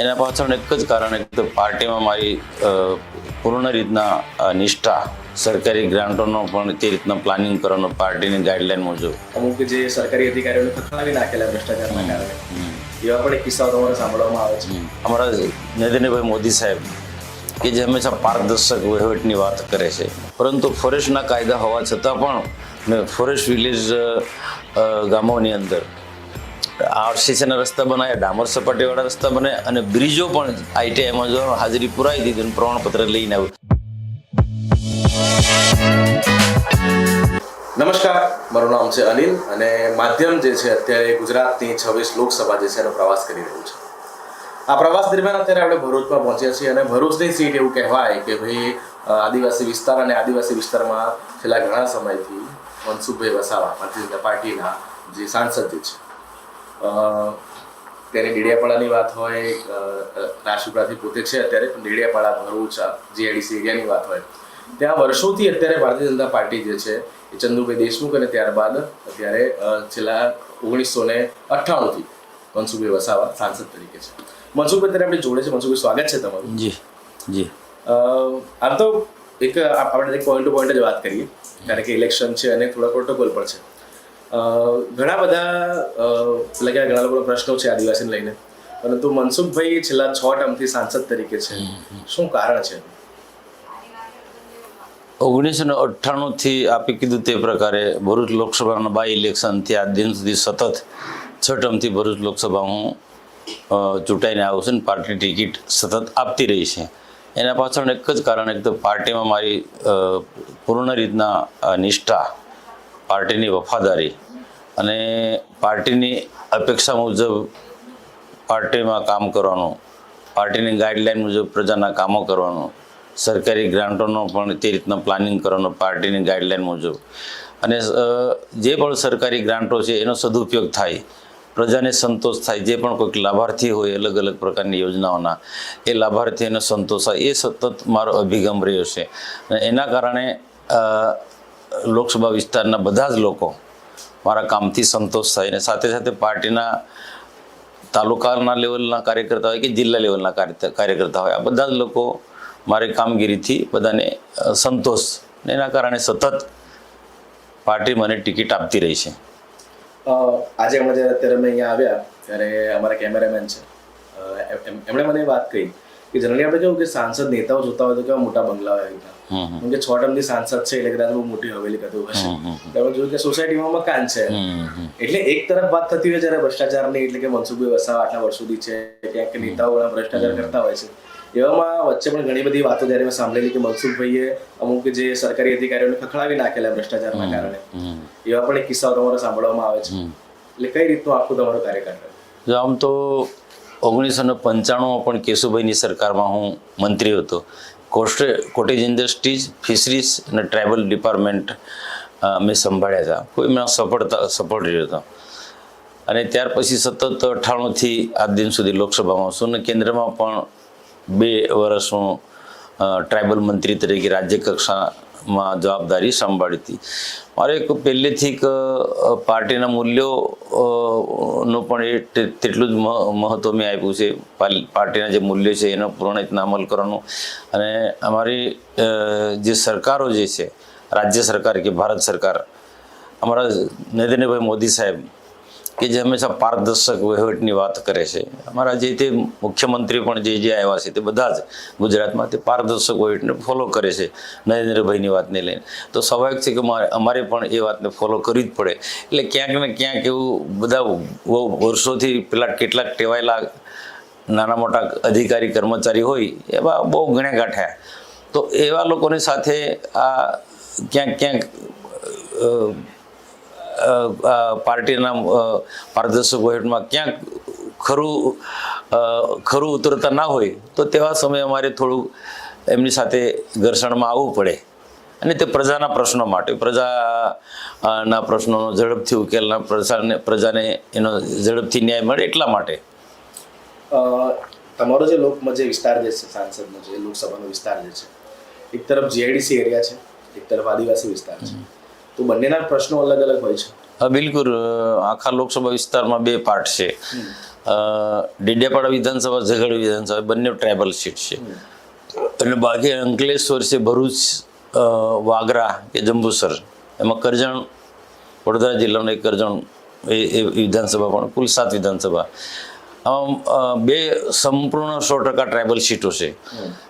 એના પાછળ એક જ કારણ એક તો પાર્ટીમાં મારી પૂર્ણ રીતના નિષ્ઠા સરકારી ગ્રાન્ટોનો પણ તે રીતના પ્લાનિંગ કરવાનો પાર્ટીની ગાઈડલાઈન મુજબ. અમુક જે સરકારી અધિકારીઓને ખખડાવી નાખેલા ભ્રષ્ટાચારના કારણે. એવા પણ એક કિસ્સાઓ તમારે સાંભળવામાં આવે છે. અમારા નરેન્દ્રભાઈ મોદી સાહેબ કે જે હંમેશા પારદર્શક વહીવટની વાત કરે છે. પરંતુ ફોરેસ્ટના કાયદા હોવા છતાં પણ ફોરેસ્ટ વિલેજ ગામોની અંદર આરસીસીના રસ્તા બનાવ્યા ડામર સપાટીવાળા રસ્તા બનાવ્યા અને બ્રિજો પણ આઈટીઆઈમાં જો હાજરી પુરાવી દીધી અને પ્રમાણપત્ર લઈને આવ્યું. નમસ્કાર, મારું નામ છે અનિલ અને માધ્યમ જે છે અત્યારે ગુજરાતની છવ્વીસ લોકસભા જે છે એનો પ્રવાસ કરી રહ્યું છે. આ પ્રવાસ દરમિયાન અત્યારે આપણે ભરૂચમાં પહોંચ્યા છીએ અને ભરૂચની સીટ એવું કહેવાય કે ભાઈ આદિવાસી વિસ્તાર અને આદિવાસી વિસ્તારમાં છેલ્લા ઘણા સમયથી મનસુખભાઈ વસાવા, ભારતીય જનતા પાર્ટીના જે સાંસદ જે છે ત્યારે ડેડિયાપાડાની વાત હોય રાજપીપળાથી પોતે છે અત્યારે ડેડિયાપાડા ભરૂચ જીઆઈડીસી એરિયાની વાત હોય. ત્યાં વર્ષોથી અત્યારે ભારતીય જનતા પાર્ટી જે છે એ ચંદુભાઈ દેશમુખ અને ત્યારબાદ અત્યારે છેલ્લા ઓગણીસો ને અઠ્ઠાણુંથી મનસુખભાઈ વસાવા સાંસદ તરીકે છે. મનસુખભાઈ અત્યારે આપણે જોડે છે. મનસુખભાઈ સ્વાગત છે તમારું. જી જી. આમ તો એક આપ- આપણે એક પોઈન્ટ ટુ પોઈન્ટ જ વાત કરીએ કારણ કે ઇલેક્શન છે અને થોડા પ્રોટોકોલ પણ છે. ઘણા બધા લગ્યા ઘણા લોકોના પ્રશ્નો છે આદિવાસીને લઈને. પરંતુ મનસુખભાઈ છેલ્લા છ ટર્મથી સાંસદ તરીકે છે. શું કારણ છે? ઓગણીસો ને અઠ્ઠાણુંથી આપી કીધું તે પ્રકારે ભરૂચ લોકસભાના બાય ઇલેક્શનથી આ દિન સુધી સતત છ ટર્મથી ભરૂચ લોકસભા હું ચૂંટાઈને આવું છું ને પાર્ટી ટિકિટ સતત આપતી રહી છે. એના પાછળ એક જ કારણ એક તો પાર્ટીમાં મારી પૂર્ણ રીતના નિષ્ઠા પાર્ટીની વફાદારી અને પાર્ટીની અપેક્ષા મુજબ પાર્ટીમાં કામ કરવાનું, પાર્ટીની ગાઈડલાઈન મુજબ પ્રજાના કામો કરવાનું, સરકારી ગ્રાન્ટોનો પણ તે રીતના પ્લાનિંગ કરવાનું પાર્ટીની ગાઈડલાઈન મુજબ. અને જે પણ સરકારી ગ્રાન્ટો છે એનો સદુપયોગ થાય, પ્રજાને સંતોષ થાય, જે પણ કોઈક લાભાર્થી હોય અલગ અલગ પ્રકારની યોજનાઓના, એ લાભાર્થીઓને સંતોષ થાય, એ સતત મારો અભિગમ રહ્યો છે. અને એના કારણે લોકસભા વિસ્તારના બધા જ લોકો મારા કામથી સંતોષ થાય અને સાથે સાથે પાર્ટીના તાલુકાના લેવલના કાર્યકર્તા હોય કે જિલ્લા લેવલના કાર્યકર્તા હોય, આ બધા જ લોકો મારી કામગીરીથી બધાને સંતોષ એના કારણે સતત પાર્ટી મને ટિકિટ આપતી રહી છે. આજે અમે જ્યારે અત્યારે અમે અહીંયા આવ્યા, ત્યારે અમારા કેમેરામેન છે. એમ- એમ- એમણે મને વાત કહી કે જનરલી આપણે કેવું કે સાંસદ નેતાઓ જોતા હોય તો કેવા મોટા બંગલા હોય. કેમ કે છ ટર્મની સાંસદ છે એટલે કદાચ બહુ મોટી હવેલી કદું હશે. એટલે જોયું કે સોસાયટીમાં મકાન છે. એટલે એક તરફ વાત થતી હોય જ્યારે ભ્રષ્ટાચારની એટલે કે મનસુખભાઈ વસાવા આટલા વર્ષોથી છે ક્યાંક નેતાઓ ભ્રષ્ટાચાર કરતા હોય છે. એવામાં વચ્ચે પણ ઘણી બધી વાતો જ્યારે મેં સાંભળેલી કે મનસુખભાઈએ અમુક જે સરકારી અધિકારીઓને ખખડાવી નાખેલા ભ્રષ્ટાચારના કારણે. એવા પણ એક કિસ્સાઓ તમારે સાંભળવામાં આવે છે. એટલે કઈ રીતનું આખું તમારું? જો આમ તો ઓગણીસો ને પંચાણુંમાં પણ કેશુભાઈની સરકારમાં હું મંત્રી હતો. કોસ્ટે કોટેજ ઇન્ડસ્ટ્રીઝ, ફિશરીઝ અને ટ્રાઇબલ ડિપાર્ટમેન્ટ મેં સંભાળ્યા હતા. કોઈ મેં સફળતા, સફળ રહ્યો હતો. અને ત્યાર પછી સતત અઠ્ઠાણુંથી આજ દિન સુધી લોકસભામાં છું અને કેન્દ્રમાં પણ બે વર્ષ હું ટ્રાઇબલ મંત્રી તરીકે રાજ્ય કક્ષામાં જવાબદારી સંભાળી હતી મારે એક પહેલેથી એક પાર્ટીના મૂલ્યો નું પણ એ તેટલું જ મ- મહત્ત્વ મેં આપ્યું છે. પાર્ટીના જે મૂલ્યો છે એનો પૂર્ણ રીતના અમલ કરવાનું. અને અમારી જે સરકારો જે છે, રાજ્ય સરકાર કે ભારત સરકાર, અમારા નરેન્દ્રભાઈ મોદી સાહેબ કે જે હંમેશા પારદર્શક વહીવટની વાત કરે છે. અમારા જે તે મુખ્યમંત્રી પણ જે જે આવ્યા છે તે બધા જ ગુજરાતમાં તે પારદર્શક વહીવટને ફોલો કરે છે નરેન્દ્રભાઈની વાતને લઈને. તો સ્વાભાવિક છે કે મારે અમારે પણ એ વાતને ફોલો કરવી જ પડે. એટલે ક્યાંક ને ક્યાંક એવું બધા વર્ષોથી પેલા કેટલાક ટેવાયેલા નાના મોટા અધિકારી, કર્મચારી હોય, એવા બહુ ગણ્યા ગાંઠ્યા. તો એવા લોકોની સાથે આ ક્યાંક ક્યાંક પાર્ટીના પારદર્શક વહીવટમાં ક્યાંક ખરું ખરું ઉતરતા ના હોય, તો તેવા સમયે અમારે થોડું એમની સાથે ઘર્ષણમાં આવવું પડે. અને તે પ્રજાના પ્રશ્નો માટે, પ્રજાના પ્રશ્નોનો ઝડપથી ઉકેલના, પ્રજાને પ્રજાને એનો ઝડપથી ન્યાય મળે એટલા માટે. તમારો જે લોક જે વિસ્તાર જે છે, સાંસદનો જે લોકસભાનો વિસ્તાર જે છે, એક તરફ જીઆઈડીસી એરિયા છે, એક તરફ આદિવાસી વિસ્તાર છે. તો બંનેના પ્રશ્નો અલગ અલગ હોય છે. હા બિલકુલ. આખા લોકસભા વિસ્તારમાં બે પાર્ટ છે. ડેડિયાપાડા વિધાનસભા ઝઘડ વિધાનસભા બંને ટ્રાઇબલ સીટ છે. અને બાકી અંકલેશ્વર છે ભરૂચ વાગરા કે જંબુસર એમાં કરજણ વડોદરા જિલ્લાનું એક કરજણ એ વિધાનસભા પણ કુલ સાત વિધાનસભા. આમ બે સંપૂર્ણ સો ટકા ટ્રાઇબલ સીટો છે.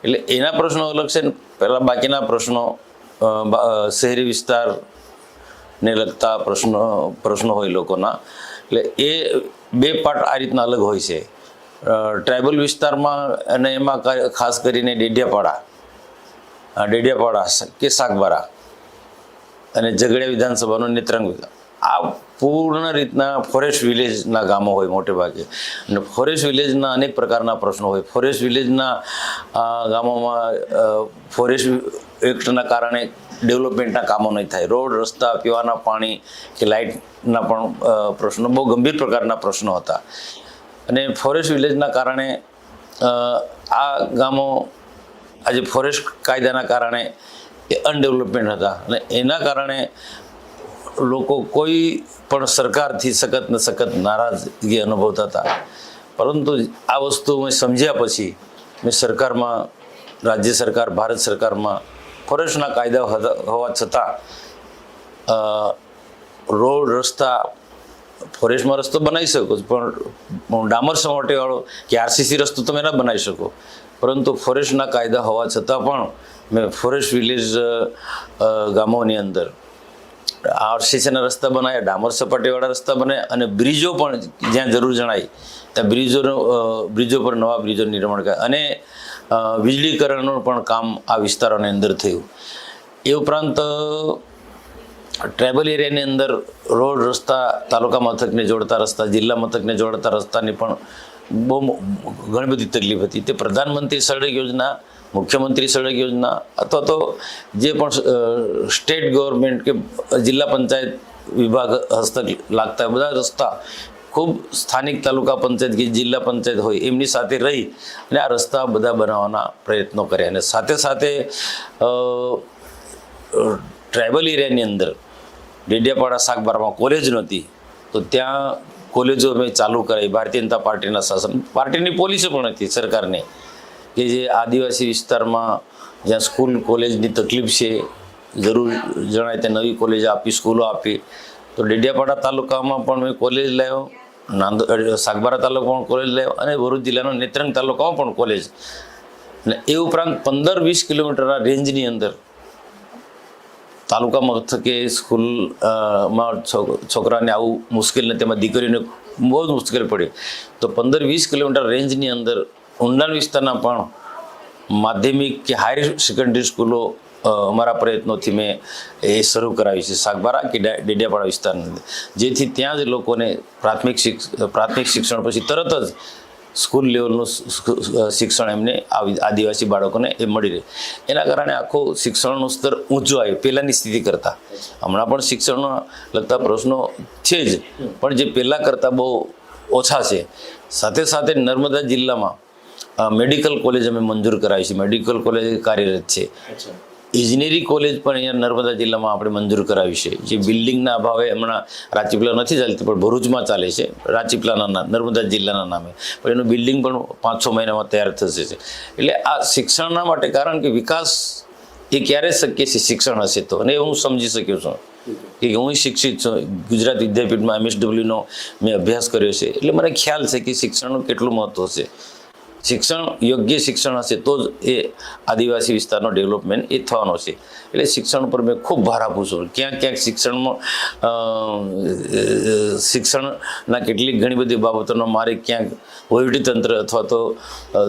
એટલે એના પ્રશ્નો અલગ છે પહેલાં બાકીના પ્રશ્નો શહેરી વિસ્તાર ને લગતા પ્રશ્નો પ્રશ્નો હોય લોકોના. એટલે એ બે પાર્ટ આ રીતના અલગ હોય છે. ટ્રાઇબલ વિસ્તારમાં અને એમાં ખાસ કરીને ડેડિયાપાડા. ડેડિયાપાડા કે સાગબારા. અને ઝઘડિયા વિધાનસભાનું નેત્રંગ આ પૂર્ણ રીતના ફોરેસ્ટ વિલેજના ગામો હોય મોટે ભાગે. અને ફોરેસ્ટ વિલેજના અનેક પ્રકારના પ્રશ્નો હોય. ફોરેસ્ટ વિલેજના ગામોમાં ફોરેસ્ટ એક્ટના કારણે ડેવલપમેન્ટના કામો નહીં થાય. રોડ, રસ્તા, પીવાના પાણી કે લાઇટના પણ પ્રશ્નો, બહુ ગંભીર પ્રકારના પ્રશ્નો હતા. અને ફોરેસ્ટ વિલેજના કારણે આ ગામો આજે ફોરેસ્ટ કાયદાના કારણે એ અનડેવલપમેન્ટ હતા. અને એના કારણે લોકો કોઈ પણ સરકારથી સખત ને સખત નારાજગી અનુભવતા હતા. પરંતુ આ વસ્તુ મેં સમજ્યા પછી મેં સરકારમાં, રાજ્ય સરકાર, ભારત સરકારમાં ફોરેસ્ટના કાયદા હોવા છતાં રોડ, રસ્તા, ફોરેસ્ટમાં રસ્તો બનાવી શકો પણ ડામર સપાટીવાળો કે આરસીસી રસ્તો તમે ના બનાવી શકો. પરંતુ ફોરેસ્ટના કાયદા હોવા છતાં પણ મેં ફોરેસ્ટ વિલેજ ગામોની અંદર આરસીસીના રસ્તા બનાવ્યા ડામર સપાટીવાળા રસ્તા બનાવ્યા અને બ્રિજો પણ જ્યાં જરૂર જણાય, ત્યાં બ્રિજોનો બ્રિજો પર નવા બ્રિજો નિર્માણ કર્યા. અને વીજળીકરણનું પણ કામ આ વિસ્તારોની અંદર થયું. એ ઉપરાંત ટ્રાઇબલ એરિયાની અંદર રોડ રસ્તા, તાલુકા મથકને જોડતા રસ્તા, જિલ્લા મથકને જોડતા રસ્તાની પણ બહુ ઘણી બધી તકલીફ હતી. તે પ્રધાનમંત્રી સડક યોજના, મુખ્યમંત્રી સડક યોજના અથવા તો જે પણ સ્ટેટ ગવર્મેન્ટ કે જિલ્લા પંચાયત વિભાગ હસ્તક લાગતા બધા રસ્તા ખૂબ સ્થાનિક તાલુકા પંચાયત કે જિલ્લા પંચાયત હોય એમની સાથે રહી અને આ રસ્તા બધા બનાવવાના પ્રયત્નો કર્યા. અને સાથે સાથે ટ્રાઇબલ એરિયાની અંદર ડેડિયાપાડા શાકબારમાં કોલેજ નહોતી, તો ત્યાં કોલેજો અમે ચાલુ કરાવી ભારતીય જનતા પાર્ટીના શાસન, પાર્ટીની પોલિસી પણ હતી સરકારની, કે જે આદિવાસી વિસ્તારમાં જ્યાં સ્કૂલ, કોલેજની તકલીફ છે, જરૂર જણાય ત્યાં નવી કોલેજ આપી, સ્કૂલો આપી. તો ડેડિયાપાડા તાલુકામાં પણ મેં કોલેજ લાવ્યો. નાંદ સાગબારા તાલુકામાં કોલેજ લે અને ભરૂચ જિલ્લાનો નેત્રંગ તાલુકામાં પણ કોલેજ અને એ ઉપરાંત પંદર વીસ કિલોમીટરના રેન્જની અંદર તાલુકા મથકે સ્કૂલમાં છોકરાને આવું મુશ્કેલ ને તેમાં દીકરીને બહુ જ મુશ્કેલ પડી. તો પંદર વીસ કિલોમીટર રેન્જની અંદર ઊંડાણ વિસ્તારના પણ માધ્યમિક કે હાયર સેકન્ડરી સ્કૂલો અમારા પ્રયત્નોથી મેં એ શરૂ કરાવી છે. સાગબારા કે ડેડિયાપાડા વિસ્તારની જેથી ત્યાં જ લોકોને પ્રાથમિક પ્રાથમિક શિક્ષણ પછી તરત જ સ્કૂલ લેવલનું શિક્ષણ એમને આદિવાસી બાળકોને એ મળી રહે. એના કારણે આખું શિક્ષણનું સ્તર ઊંચું આવ્યું. પહેલાંની સ્થિતિ કરતાં. હમણાં પણ શિક્ષણના લગતા પ્રશ્નો છે જ. પણ જે પહેલાં કરતાં બહુ ઓછા છે. સાથે સાથે નર્મદા જિલ્લામાં મેડિકલ કોલેજ અમે મંજૂર કરાવી છે. મેડિકલ કોલેજ કાર્યરત છે. ઇજનેરી કોલેજ પણ અહીંયા નર્મદા જિલ્લામાં આપણે મંજૂર કરાવી છે. જે બિલ્ડિંગના અભાવે હમણાં રાજપીપળા નથી ચાલતી, પણ ભરૂચમાં ચાલે છે. નામ, નર્મદા જિલ્લાના નામે. પણ એનું બિલ્ડિંગ પણ પાંચ છ મહિનામાં તૈયાર થશે છે. એટલે આ શિક્ષણના માટે કારણ કે વિકાસ એ ક્યારે શક્ય છે? શિક્ષણ હશે તો. અને હું સમજી શક્યો છું. કે હું શિક્ષિત છું. ગુજરાત વિદ્યાપીઠમાં એમએસડબલ્યુનો મેં અભ્યાસ કર્યો છે. એટલે મને ખ્યાલ છે કે શિક્ષણનું કેટલું મહત્ત્વ છે. શિક્ષણ યોગ્ય શિક્ષણ હશે તો જ એ આદિવાસી વિસ્તારનો ડેવલપમેન્ટ એ થવાનો છે. એટલે શિક્ષણ પર મેં ખૂબ ભાર આપું છું. ક્યાંક ક્યાંક શિક્ષણમાં શિક્ષણના કેટલીક ઘણી બધી બાબતોનો મારે ક્યાંક વહીવટીતંત્ર અથવા તો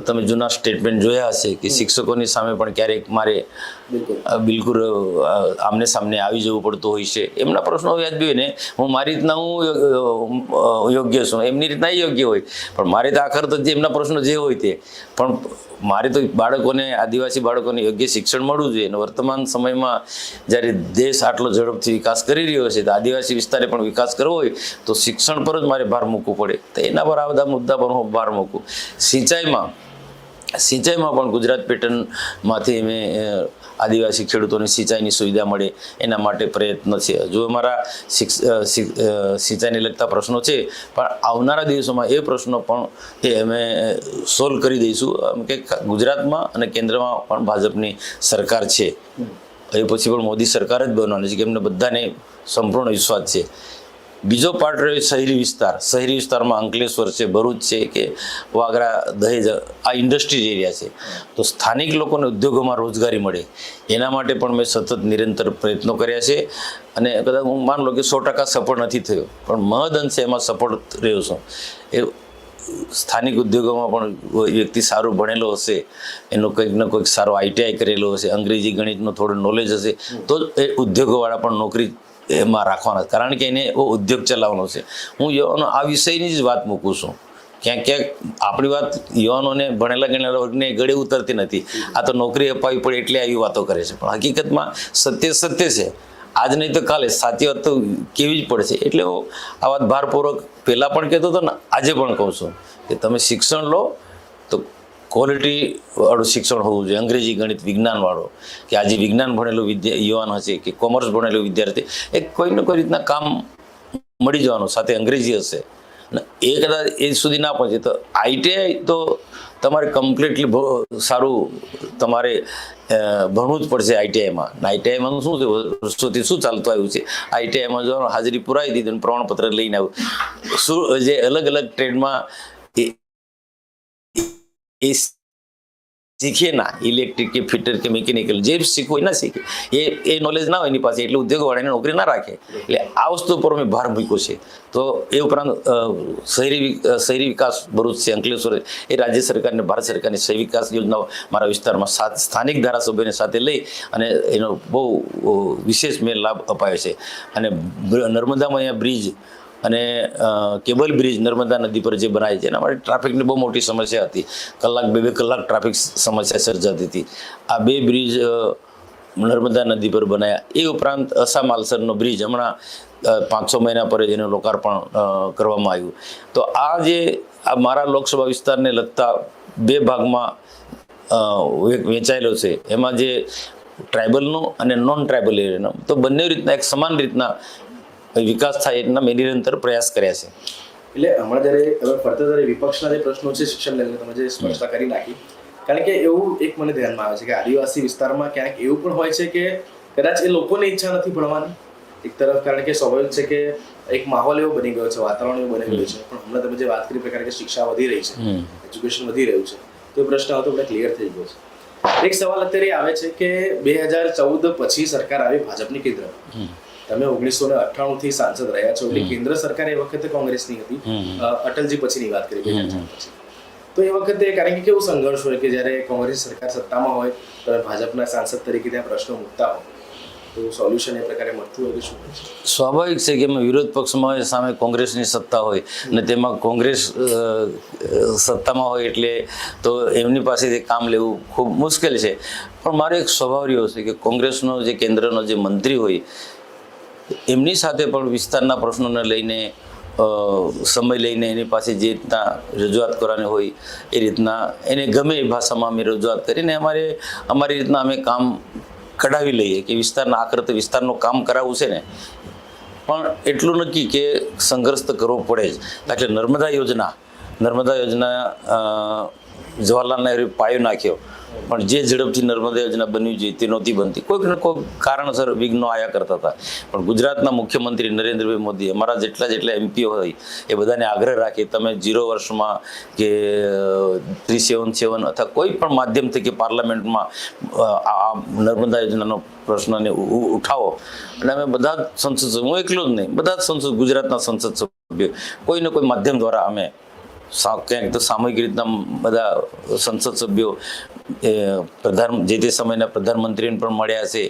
તમે જૂના સ્ટેટમેન્ટ જોયા હશે કે શિક્ષકોની સામે પણ ક્યારેક મારે બિલકુલ. આમને સામને આવી જવું પડતું હોય છે. એમના પ્રશ્નો વ્યાજબી હોય ને. હું મારી રીતના હું યોગ્ય છું. એમની રીતના યોગ્ય હોય. પણ મારે તો આખર તો જે એમના પ્રશ્નો જે હોય તે પણ મારે તો બાળકોને, આદિવાસી બાળકોને યોગ્ય શિક્ષણ મળવું જોઈએ. અને વર્તમાન સમયમાં જ્યારે દેશ આટલો ઝડપથી વિકાસ કરી રહ્યો છે, તો આદિવાસી વિસ્તારે પણ વિકાસ કરવો હોય, તો શિક્ષણ પર જ મારે ભાર મૂકવું પડે. તો એના પર આ બધા મુદ્દા પર હું ભાર મૂકું. સિંચાઈમાં સિંચાઈમાં પણ ગુજરાત પેટર્નમાંથી મેં આદિવાસી ખેડૂતોને સિંચાઈની સુવિધા મળે એના માટે પ્રયત્ન છે. હજુ અમારા સિંચાઈને લગતા પ્રશ્નો છે, પણ આવનારા દિવસોમાં એ પ્રશ્નો પણ એ અમે સોલ્વ કરી દઈશું. કે ગુજરાતમાં અને કેન્દ્રમાં પણ ભાજપની સરકાર છે. એ પછી પણ મોદી સરકાર જ બનવાની છે કે એમને બધાને સંપૂર્ણ વિશ્વાસ છે. બીજો પાર્ટ રહ્યો શહેરી વિસ્તાર. શહેરી વિસ્તારમાં અંકલેશ્વર છે, ભરૂચ છે કે વાગરા, દહેજ આ ઇન્ડસ્ટ્રીઝ એરિયા છે. તો સ્થાનિક લોકોને ઉદ્યોગોમાં રોજગારી મળે. એના માટે પણ મેં સતત નિરંતર પ્રયત્નો કર્યા છે અને કદાચ હું માન લો કે સો ટકા સફળ નથી થયો, પણ મહદ અંશે એમાં સફળ રહ્યો છું. એ સ્થાનિક ઉદ્યોગોમાં પણ વ્યક્તિ સારું ભણેલો હશે, એનો કંઈક ને કંઈક સારો આઈટીઆઈ કરેલો હશે, અંગ્રેજી ગણિતનું થોડું નોલેજ હશે, તો એ ઉદ્યોગોવાળા પણ નોકરી એમાં રાખવાના. કારણ કે એને એવો ઉદ્યોગ ચલાવવાનો છે. હું યુવાનો આ વિષયની જ વાત મૂકું છું. ક્યાંક ક્યાંક આપણી વાત યુવાનોને ભણેલા ગણેલા વર્ગને ગળે ઉતરતી નથી. આ તો નોકરી અપાવી પડે એટલે આવી વાતો કરે છે. પણ હકીકતમાં સત્ય સત્ય છે. આજ નહીં તો કાલે સાચી વાત તો કેવી જ પડશે. એટલે હું આ વાત ભારપૂર્વક પહેલાં પણ કહેતો હતો ને આજે પણ કહું છું કે તમે શિક્ષણ લો તો ક્વોલિટી વાળું શિક્ષણ હોવું જોઈએ. અંગ્રેજી ગણિત વિજ્ઞાનવાળો કે આજે વિજ્ઞાન ભણેલું વિદ્યા, યુવાન હશે કે કોમર્સ ભણેલું વિદ્યાર્થી, એ કોઈ ને કોઈ રીતના કામ મળી જવાનું, સાથે અંગ્રેજી હશે. એ કદાચ એ સુધી ના પહોંચે તો આઈટીઆઈ તો તમારે કમ્પ્લીટલી સારું તમારે ભણવું જ પડશે આઈટીઆઈમાં આઈટીઆઈમાં શું છે? વર્ષોથી શું ચાલતું આવ્યું છે? આઈટીઆઈમાં જો હાજરી પુરાવી દીધી પ્રમાણપત્ર લઈને આવ્યું. શું, જે અલગ અલગ ટ્રેડમાં એ શીખે ના ઇલેક્ટ્રિક કે ફિટર કે મિકેનિકલ જે શીખવું એ ના શીખે. એ એ નોલેજ ના હોય એની પાસે, એટલે ઉદ્યોગવાળાને નોકરી ના રાખે. એટલે આ વસ્તુ પર અમે ભાર મૂક્યો છે. તો એ ઉપરાંત શહેરી શહેરી વિકાસ ભરૂચ છે, અંકલેશ્વર એ રાજ્ય સરકારને, ભારત સરકારની શહેરી વિકાસ યોજનાઓ મારા વિસ્તારમાં સાત સ્થાનિક ધારાસભ્યોને સાથે લઈ અને એનો બહુ વિશેષ મેં લાભ અપાયો છે. અને નર્મદામાં અહીંયા બ્રિજ અને કેબલ બ્રિજ નર્મદા નદી પર જે બનાવી છે, એના માટે ટ્રાફિકની બહુ મોટી સમસ્યા હતી. કલાક, બે બે કલાક ટ્રાફિક સમસ્યા સર્જાતી હતી. આ બે બ્રિજ નર્મદા નદી પર બનાવ્યા એ ઉપરાંત અસા માલસરનો બ્રિજ હમણાં પાંચસો મહિના પર જ એનું લોકાર્પણ કરવામાં આવ્યું. તો આ જે, આ મારા લોકસભા વિસ્તારને લગતા બે ભાગમાં વેચાયેલો છે, એમાં જે ટ્રાઇબલનો અને નોન ટ્રાઇબલ એરિયાનો, તો બંને રીતના એક સમાન રીતના વિકાસ થાય એટલા મેં નિરંતર પ્રયાસ કર્યા છે. એટલે હમણાં જ્યારે હવે ફરતા ત્યારે વિપક્ષના જે પ્રશ્નો છે શિક્ષણ લઈને તમે જે સ્પષ્ટતા કરી નાખી કારણ કે એવું એક મને ધ્યાનમાં આવે છે કે આદિવાસી વિસ્તારમાં ક્યાંક એવું પણ હોય છે કે કદાચ એ લોકોને ઈચ્છા નથી ભણવાની. એક તરફ કારણ કે સ્વાભાવિક છે કે એક માહોલ એવો બની ગયો છે વાતાવરણ એવું બની ગયું છે પણ હમણાં તમે જે વાત કરી પ્રકારે કે શિક્ષા વધી રહી છે એજ્યુકેશન વધી રહ્યું છે તો એ પ્રશ્ન આવતો આપણે ક્લિયર થઈ ગયો છે. એક સવાલ અત્યારે આવે છે કે બે હજાર ચૌદ પછી સરકાર આવી ભાજપની કેન્દ્રમાં. તમે ઓગણીસો ને અઠ્ઠાણું થી સાંસદ રહ્યા છો એટલે કેન્દ્ર સરકાર એ વખતે કોંગ્રેસની હતી. અટલજી પછીની વાત કરી તો એ વખતે કારણ કે કેવું સંઘર્ષ હોય કે જ્યારે કોંગ્રેસ સરકાર સત્તામાં હોય તમે ભાજપના સાંસદ તરીકે ત્યાં પ્રશ્નો મૂકતા હોય. તો સોલ્યુશન એ પ્રકારે મળતું હોય કે શું? સ્વાભાવિક છે કે એમાં વિરોધ પક્ષમાં હોય સામે કોંગ્રેસની સત્તા હોય અને તેમાં કોંગ્રેસ સત્તામાં હોય એટલે તો એમની પાસેથી કામ લેવું ખૂબ મુશ્કેલ છે. પણ મારો એક સ્વભાવ રહ્યો છે કે કોંગ્રેસનો જે કેન્દ્રનો જે મંત્રી હોય એમની સાથે પણ વિસ્તારના પ્રશ્નોને લઈને સમય લઈને એની પાસે જે રીતના રજૂઆત કરવાની હોય એ રીતના એને ગમે એ ભાષામાં અમે રજૂઆત કરીને અમારે, અમારી રીતના અમે કામ કઢાવી લઈએ કે વિસ્તારના આકૃત, વિસ્તારનું કામ કરાવવું છે ને. પણ એટલું નક્કી કે સંઘર્ષ તો કરવો પડે જ. એટલે નર્મદા યોજના નર્મદા યોજના જવાહરલાલ નહેરુ પાયો નાખ્યો. પણ જે ઝડપથી નર્મદા યોજના બનવી જોઈએ તે નહોતી બનતી. કોઈક ને કોઈક કારણસર વિઘ્નો આયા કરતા હતા. પણ ગુજરાતના મુખ્યમંત્રી નરેન્દ્રભાઈ મોદી અમારા જેટલા જેટલા એમપીઓ હોય, એ બધાને આગ્રહ રાખી તમે જીરો વર્ષમાં કે થ્રી સેવન સેવન અથવા કોઈ પણ માધ્યમથી કે પાર્લામેન્ટમાં આ નર્મદા યોજનાનો પ્રશ્નને ઉઠાવો. અને અમે બધા જ સંસદ હું એકલો જ નહીં, બધા જ સંસદ ગુજરાતના સંસદ સભ્યો. કોઈને કોઈ માધ્યમ દ્વારા અમે ક્યાંક તો સામૂહિક રીતના બધા સંસદ સભ્યો પ્રધાન, જે તે સમયના પ્રધાનમંત્રીને પણ મળ્યા છે,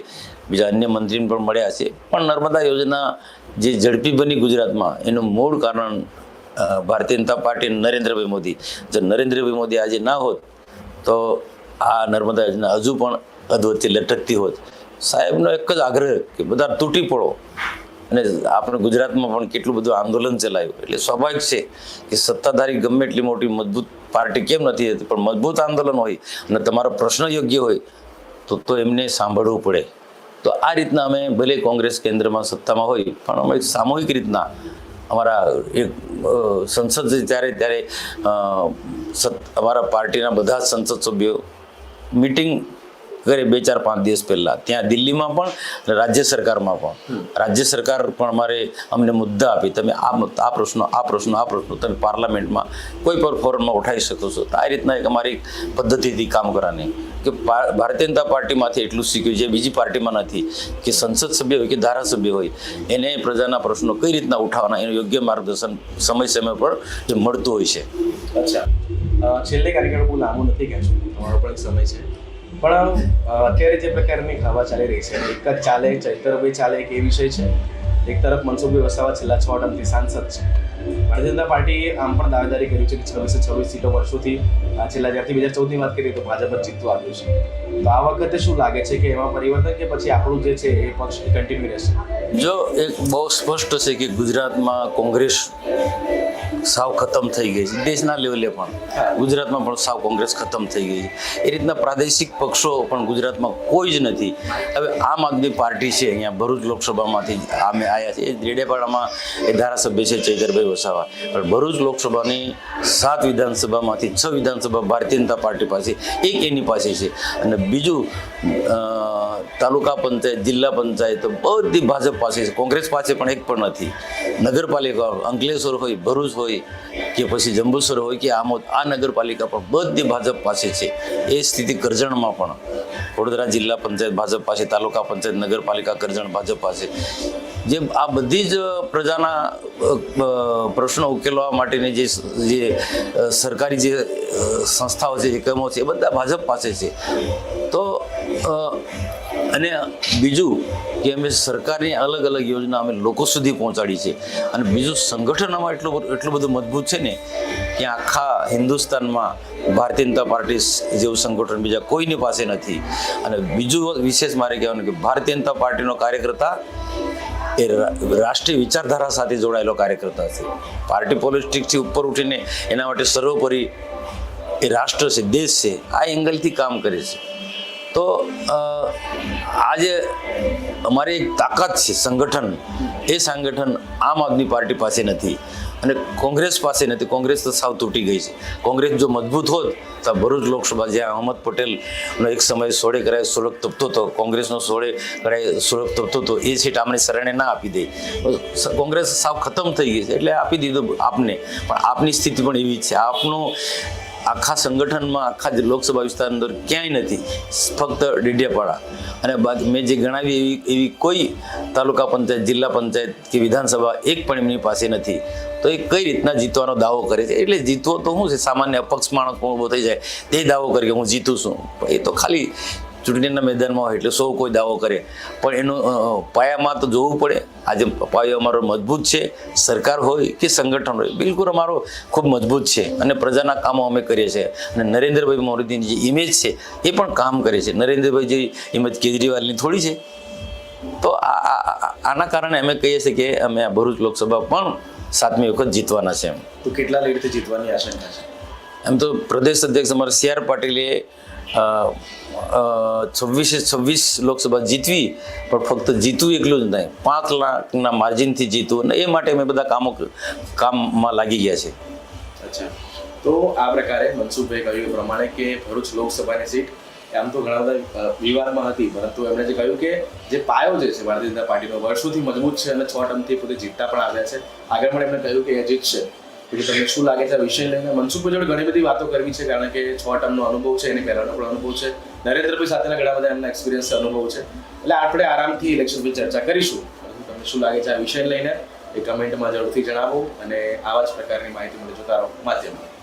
બીજા અન્ય મંત્રીને પણ મળ્યા છે, પણ નર્મદા યોજના જે ઝડપી બની ગુજરાતમાં, એનું મૂળ કારણ ભારતીય જનતા પાર્ટી નરેન્દ્રભાઈ મોદી. જો નરેન્દ્રભાઈ મોદી આજે ના હોત, તો આ નર્મદા યોજના હજુ પણ અધવચ્ચે લટકતી હોત. સાહેબનો એક જ આગ્રહ કે બધા તૂટી પડો. અને આપણે ગુજરાતમાં પણ કેટલું બધું આંદોલન ચલાવ્યું એટલે સ્વાભાવિક છે કે સત્તાધારી ગમે એટલી મોટી મજબૂત પાર્ટી કેમ નથી હતી પણ મજબૂત આંદોલન હોય અને તમારો પ્રશ્ન યોગ્ય હોય, તો તો એમને સાંભળવું પડે. તો આ રીતના અમે ભલે કોંગ્રેસ કેન્દ્રમાં સત્તામાં હોય, પણ અમે સામૂહિક રીતના અમારા એક સંસદ ત્યારે ત્યારે અમારા પાર્ટીના બધા સંસદ સભ્યો મિટિંગ કરે બે ચાર પાંચ દિવસ પહેલાં. ત્યાં દિલ્હીમાં પણ રાજ્ય સરકારમાં પણ. રાજ્ય સરકાર પણ મારે અમને મુદ્દા આપી તમે આ આ પ્રશ્નો આ પ્રશ્નો આ પ્રશ્નો તમે પાર્લામેન્ટમાં કોઈ પણ ફોરમમાં ઉઠાવી શકો છો. તો આ રીતના એક અમારી પદ્ધતિથી કામ કરવાની કે ભારતીય જનતા પાર્ટીમાંથી એટલું શીખ્યું જે બીજી પાર્ટીમાં નથી કે સંસદ સભ્ય હોય કે ધારાસભ્ય હોય એને પ્રજાના પ્રશ્નો કઈ રીતના ઉઠાવવાના એનું યોગ્ય માર્ગદર્શન સમય સમય પર જે મળતું હોય છે. અચ્છા. છેલ્લે કાર્યક્રમ બહુ લાંબો નથી કહેશું. તમારો પણ સમય છે. પણ અત્યારે જે પ્રકારની હવા ચાલી રહી છે, એક જ ચાલે ચૈતરભાઈ ચાલે એક એ વિષય છે. એક તરફ મનસુખભાઈ વસાવા છેલ્લા છ ટર્મથી સાંસદ છે. ભારતીય જનતા પાર્ટીએ આમ પણ દાવેદારી કર્યું છે કે છવ્વીસે છવ્વીસ સીટો વર્ષોથી, આ છેલ્લા જ્યારથી બે હજાર ચૌદની વાત કરીએ તો ભાજપ જ જીતવા આવ્યું છે. તો આ વખતે શું લાગે છે કે એમાં પરિવર્તન કે પછી આપણું જે છે એ પક્ષ કન્ટિન્યુ રહેશે? જો એક બહુ સ્પષ્ટ છે કે ગુજરાતમાં કોંગ્રેસ સાવ ખતમ થઈ ગઈ છે. દેશના લેવલે પણ. ગુજરાતમાં પણ સાવ કોંગ્રેસ ખતમ થઈ ગઈ છે. એ રીતના પ્રાદેશિક પક્ષો પણ ગુજરાતમાં કોઈ જ નથી. હવે આમ આદમી પાર્ટી છે અહીંયા ભરૂચ લોકસભામાંથી આમે આવ્યા છે એ રેડેપાડામાં એ ધારાસભ્ય છે ચૈતરભાઈ વસાવા. પણ ભરૂચ લોકસભાની સાત વિધાનસભામાંથી છ વિધાનસભા ભારતીય જનતા પાર્ટી પાસે, એક એની પાસે છે. અને બીજું તાલુકા પંચાયત, જિલ્લા પંચાયત બધી ભાજપ પાસે છે. કોંગ્રેસ પાસે પણ એક પણ નથી. નગરપાલિકા અંકલેશ્વર હોય, ભરૂચ હોય કે પછી જંબુસર હોય કે આમોદ, આ નગરપાલિકા પણ બધી ભાજપ પાસે છે. એ સ્થિતિ કરજણમાં પણ વડોદરા જિલ્લા પંચાયત ભાજપ પાસે, તાલુકા પંચાયત નગરપાલિકા કરજણ ભાજપ પાસે. જે આ બધી જ પ્રજાના પ્રશ્નો ઉકેલવા માટેની જે જે સરકારી જે સંસ્થાઓ છે, એકમો છે, એ બધા ભાજપ પાસે છે. તો અને બીજું કે અમે સરકારની અલગ અલગ યોજના અમે લોકો સુધી પહોંચાડી છે. અને બીજું સંગઠન અમારે એટલું એટલું બધું મજબૂત છે ને કે આખા હિન્દુસ્તાનમાં ભારતીય જનતા પાર્ટી જેવું સંગઠન બીજા કોઈની પાસે નથી. અને બીજું વિશેષ મારે કહેવાનું કે ભારતીય જનતા પાર્ટીનો કાર્યકર્તા એ રાષ્ટ્રીય વિચારધારા સાથે જોડાયેલો કાર્યકર્તા છે. પાર્ટી પોલિટિક્સથી ઉપર ઉઠીને એના માટે સર્વોપરી એ રાષ્ટ્ર છે, દેશ છે, આ એંગલથી કામ કરે છે. તો આજે અમારી એક તાકાત છે, સંગઠન. એ સંગઠન આમ આદમી પાર્ટી પાસે નથી અને કોંગ્રેસ પાસે નથી. કોંગ્રેસ તો સાવ તૂટી ગઈ છે. કોંગ્રેસ જો મજબૂત હોત, તો ભરૂચ લોકસભા જ્યાં અહમદ પટેલનો એક સમય સોળે કરાય સુલભ તપતો હતો, કોંગ્રેસનો સોળે કરાય સુલભ તપતો હતો, એ સીટ આમને શરણે ના આપી દે. કોંગ્રેસ સાવ ખતમ થઈ ગઈ છે, એટલે આપી દીધું આપને. પણ આપની સ્થિતિ પણ એવી છે. આપનું આખા સંગઠનમાં, આખા જ લોકસભા વિસ્તાર અંદર ક્યાંય નથી. ફક્ત ડેડિયાપાડા. અને બાકી મેં જે ગણાવી એવી એવી કોઈ તાલુકા પંચાયત, જિલ્લા પંચાયત કે વિધાનસભા એક પણ એમની પાસે નથી. તો એ કઈ રીતના જીતવાનો દાવો કરે છે? એટલે જીતવો તો શું છે? સામાન્ય અપક્ષ માણસ પણ ઊભો થઈ જાય. તે દાવો કરે કે હું જીતું છું. એ તો ખાલી ચૂંટણીના મેદાનમાં હોય એટલે સૌ કોઈ દાવો કરે. પણ એનો પાયામાં તો જોવું પડે. આજે પાયો અમારો મજબૂત છે. સરકાર હોય કે સંગઠન હોય બિલકુલ અમારો ખૂબ મજબૂત છે અને પ્રજાના કામો અમે કરીએ છીએ. અને નરેન્દ્રભાઈ મોદીની જે ઇમેજ છે એ પણ કામ કરે છે. નરેન્દ્રભાઈ જે ઇમેજ કેજરીવાલની થોડી છે. તો આના કારણે અમે કહીએ છીએ કે અમે આ ભરૂચ લોકસભા પણ સાતમી વખત જીતવાના છે એમ. તો કેટલા લીડથી જીતવાની આશંકા છે? એમ તો પ્રદેશ અધ્યક્ષ અમારે સી આર પાટીલે છવ્વીસે છવ્વીસ લોકસભા જીતવી, પણ ફક્ત જીતવું એકલું જ નહીં, પાંચ લાખના માર્જિનથી જીતવું અને એ માટે અમે બધા કામો કામમાં લાગી ગયા છે. અચ્છા. તો આ પ્રકારે મનસુખભાઈ કહ્યું એ પ્રમાણે કે ભરૂચ લોકસભાની સીટ આમ તો ઘણા બધા વિવાદમાં હતી, પરંતુ એમણે જે કહ્યું કે જે પાયો જે છે ભારતીય જનતા પાર્ટીનો, વર્ષોથી મજબૂત છે અને છ ટર્મથી પોતે જીતતા પણ આવ્યા છે. આગળ પણ એમણે કહ્યું કે એ જીતશે. એટલે તમને શું લાગે છે આ વિષય લઈને? મનસુખભાઈ જોડે ઘણી બધી વાતો કરવી છે, કારણ કે છ ટર્મનો અનુભવ છે, એની પહેલાંનો પણ અનુભવ છે. નરેન્દ્રભાઈ સાથેના ઘણા બધા એમના એક્સપિરિયન્સ અનુભવ છે. એટલે આપણે આરામથી ઇલેક્શન પર ચર્ચા કરીશું. તમને શું લાગે છે આ વિષય લઈને? એ કમેન્ટમાં જરૂરથી જણાવો અને આવા જ પ્રકારની માહિતી મને જોતા રહો માધ્યમમાં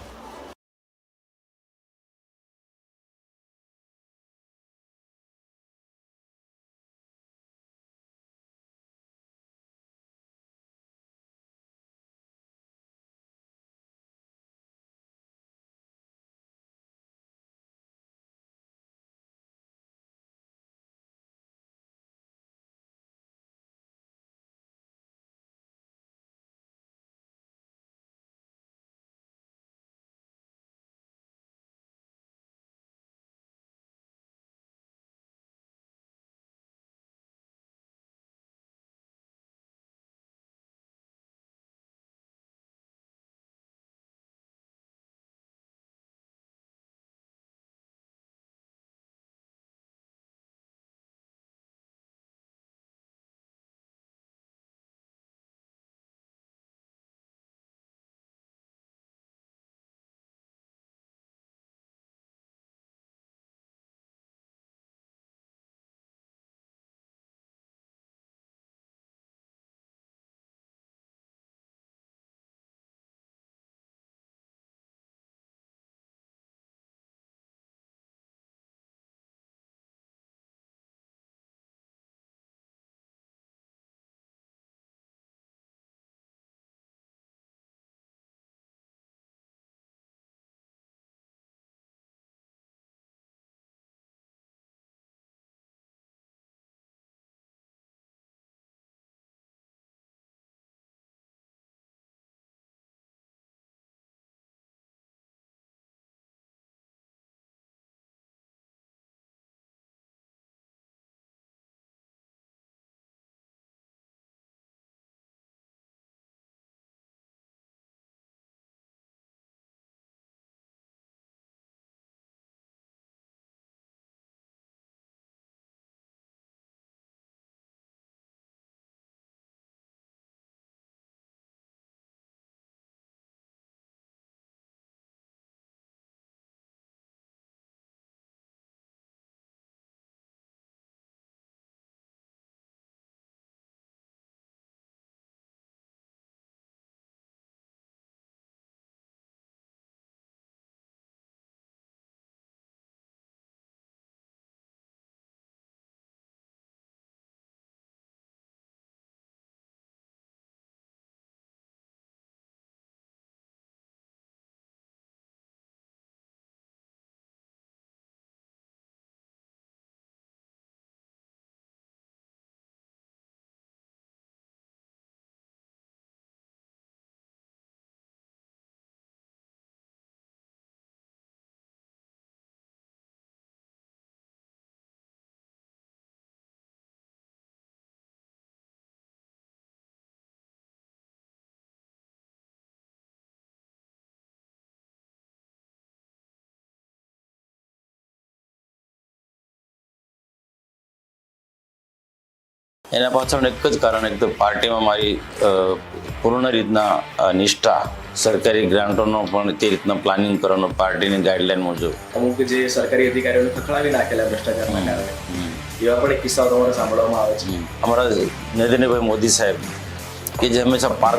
એના પાછળ એક જ કારણ એક તો પાર્ટીમાં મારી પૂર્ણ રીતના નિષ્ઠા સરકારી ગ્રાન્ટોનો પણ તે રીતના પ્લાનિંગ કરવાનો પાર્ટીની ગાઈડલાઈન મુજબ. અમુક જે સરકારી અધિકારીઓને ખખડાવી નાખેલા ભ્રષ્ટાચારના કારણે. એવા પણ એક કિસ્સાઓ તમારે સાંભળવામાં આવે છે. અમારા નરેન્દ્રભાઈ મોદી સાહેબ કે જે હંમેશા પાર્ક